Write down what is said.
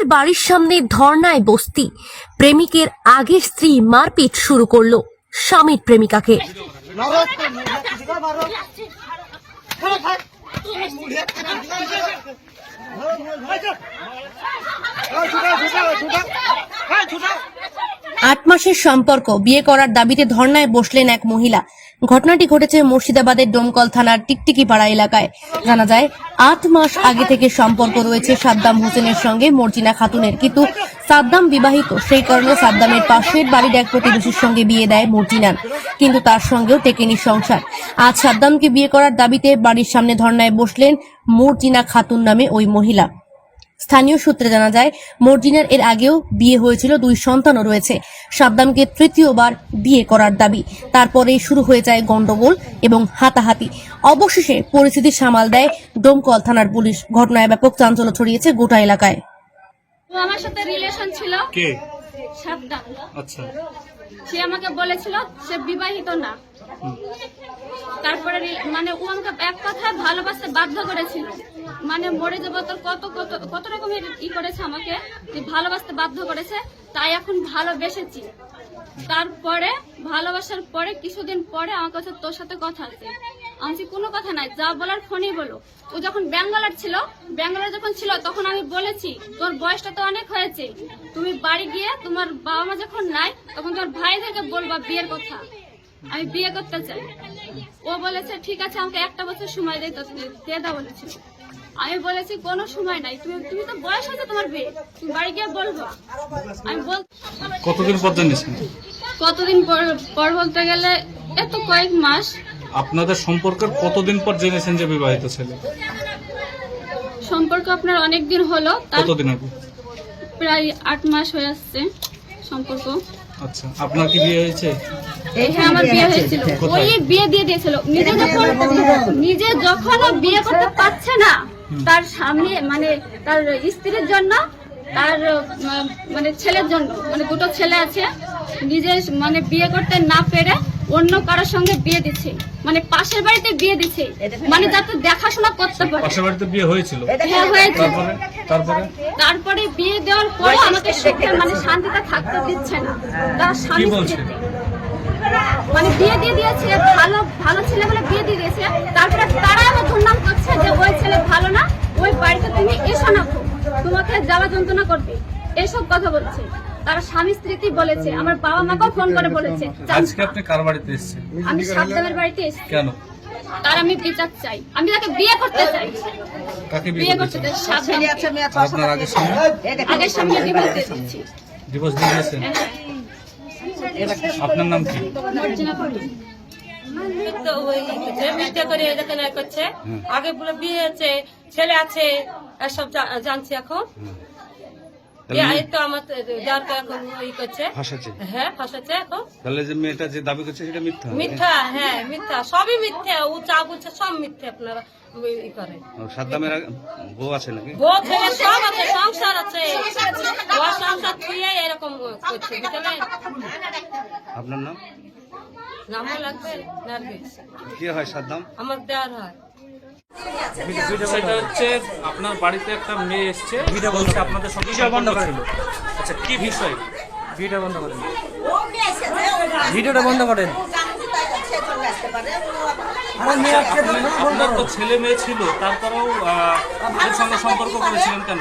প্রেমিকের বাড়ির সামনে ধর্নায় বস্তি। প্রেমিকের আগে স্ত্রী মারপিট শুরু করল স্বামীর প্রেমিকাকে। আট মাসের সম্পর্ক। বিয়ে করার দাবিতে ধর্নায় বসলেন এক মহিলা। ঘটনাটি ঘটেছে মুর্শিদাবাদের ডোমকল থানার টিকটিকি পাড়া এলাকায়। জানা যায়, আট মাস আগে থেকে সম্পর্ক রয়েছে সাদ্দাম হোসেনের সঙ্গে মর্জিনা খাতুনের। কিন্তু সাদ্দাম বিবাহিত, সেই কারণে সাদ্দামের পাশের বাড়ির এক প্রতিবেশীর সঙ্গে বিয়ে দেয় মর্জিনার। কিন্তু তার সঙ্গেও টেকেনি সংসার। আজ সাদ্দামকে বিয়ে করার দাবিতে বাড়ির সামনে ধর্নায় বসলেন মর্জিনা খাতুন নামে ওই মহিলা। স্থানীয় সূত্রে জানা যায় মর্জিনার এর আগেও বিয়ে হয়েছিল দুই সন্তানও রয়েছে। সাদ্দামকে তৃতীয়বার বিয়ে করার দাবি। তারপরে শুরু হয়ে যায় গন্ডগোল এবং হাতাহাতি। অবশেষে পরিস্থিতি সামাল দেয় ডোমকল থানার পুলিশ। ঘটনায় ব্যাপক চাঞ্চল্য ছড়িয়েছে গোটা এলাকায়। আমার সাথে রিলেশন ছিল কে? আচ্ছা। সে আমাকে বলেছিল সে বিবাহিত না। তারপরে মানে ও আমাকে এক কথায় ভালোবাসতে বাধ্য করেছিল। মানে মরে যাব তোর কত কত কত রকমের ই করেছে আমাকে ভালোবাসতে বাধ্য করেছে, তাই এখন ভালোবেসেছি। তারপরে, ভালোবাসার পরে, কিছুদিন পরে আমার কাছে তোর সাথে কথা আছে। আমি কোনো কথা নাই, যা বলার ফোনই বলো। ও যখন ব্যাঙ্গালোর ছিল, ব্যাঙ্গালোর যখন ছিল, তখন আমি বলেছি, তোর বয়সটা তো অনেক হয়েছে। তুমি বাড়ি গিয়ে তোমার বাবা মা যখন নাই, তখন তোমার ভাইদেরকে বলবা বিয়ের কথা। আমি বিয়ে করতে চাই। ও বলেছে ঠিক আছে আমাকে একটা বছর সময় দিয়ে তো দিয়ে দাও বলেছিল আমি বলেছি কোনো সময় নাই তুমি তুমি তো বয়স হয়েছে তোমার বিয়ে তুমি বাড়ি গিয়ে বলবা। আমি বল কতদিন পর কতদিন পর পর বলতে গেলে এত কয়েক মাস। আপনাদের সম্পর্কের কতদিন পর জেনেছেন যে বিবাহিত ছেলে? সম্পর্ক আপনার অনেক দিন হলো কতদিন আগে? প্রায় আট মাস হয়ে আসছে সম্পর্ক। আচ্ছা আপনার কি বিয়ে হয়েছে? হ্যাঁ আমার বিয়ে হয়েছিল। ওই বিয়ে দিয়ে দিয়েছিল। নিজে যখন নিজে যখন বিয়ে করতে পারছে না তার সামনে মানে তার স্ত্রীর জন্য তার মানে ছেলের জন্য মানে দুটো ছেলে আছে নিজে মানে বিয়ে করতে না পেরে অন্য কারোর সঙ্গে বিয়ে দিচ্ছে। মানে পাশের বাড়িতে বিয়ে দিচ্ছে মানে যাতে দেখাশোনা করতে পারে। পাশের বাড়িতে বিয়ে হয়েছিল। হ্যাঁ তারপরে? তারপরে? বিয়ে দেওয়ার পরে আমাকে সুখে মানে শান্তিতে থাকতে দিচ্ছে না। তার স্বামী বলছে? মানে বিয়ে দিয়ে দিয়েছে ভালো ভালো ছেলে বলে বিয়ে দিয়ে দিয়েছে। তারপরে তারা আমার দুর্নাম করছে যে ওই ছেলে ভালো না ওই বাড়িতে তুমি এসো না তোমাকে জ্বালা যন্ত্রণা করবে। এসব কথা বলছে। তারা স্বামী স্ত্রীতে বলেছে আমার বাবা মাকেও ফোন করে বলেছে। আজকে আপনি কার বাড়িতে এসেছেন? আমি সাবধানের বাড়িতে এসেছি। কেন? তার আমি বিচার চাই। আমি তাকে বিয়ে করতে চাই। কাকে বিয়ে করতে চাই? সাবধানকে। আর আপনার আগের সঙ্গে আগের সামনে ডিভোর্স দিয়ে দিচ্ছি ডিভোর্স দিয়ে দিয়েছেন? আপনার নাম কি? করছে। আগে বলে বিয়ে আছে ছেলে আছে এসব জা- জানছি এখন। তাহলে যে মেয়েটা যে দাবি করছে সেটা মিথ্যা মিথ্যা হ্যাঁ মিথ্যা সবই মিথ্যা। ও চা বলছে সব মিথ্যে আপনারা ই করে। ও সাদ্দামের বউ আছে নাকি? বউ ছেলে সব আছে সংসার আছে। সংসার এরকম করছে আপনার নাম? নামও লাগবে কি হয় সাদ্দাম আমার দেওয়ার হয়। সেটা হচ্ছে আপনার বাড়িতে একটা মেয়ে এসছে বলছে আপনাদের সঙ্গে বন্ধ ছিল। আচ্ছা কি বিষয়? ভিডিওটা বন্ধ করেন। ভিডিওটা বন্ধ করেন। আপনার তো ছেলে মেয়ে ছিল তারপরেও আহ, সঙ্গে সম্পর্ক করেছিলেন কেন?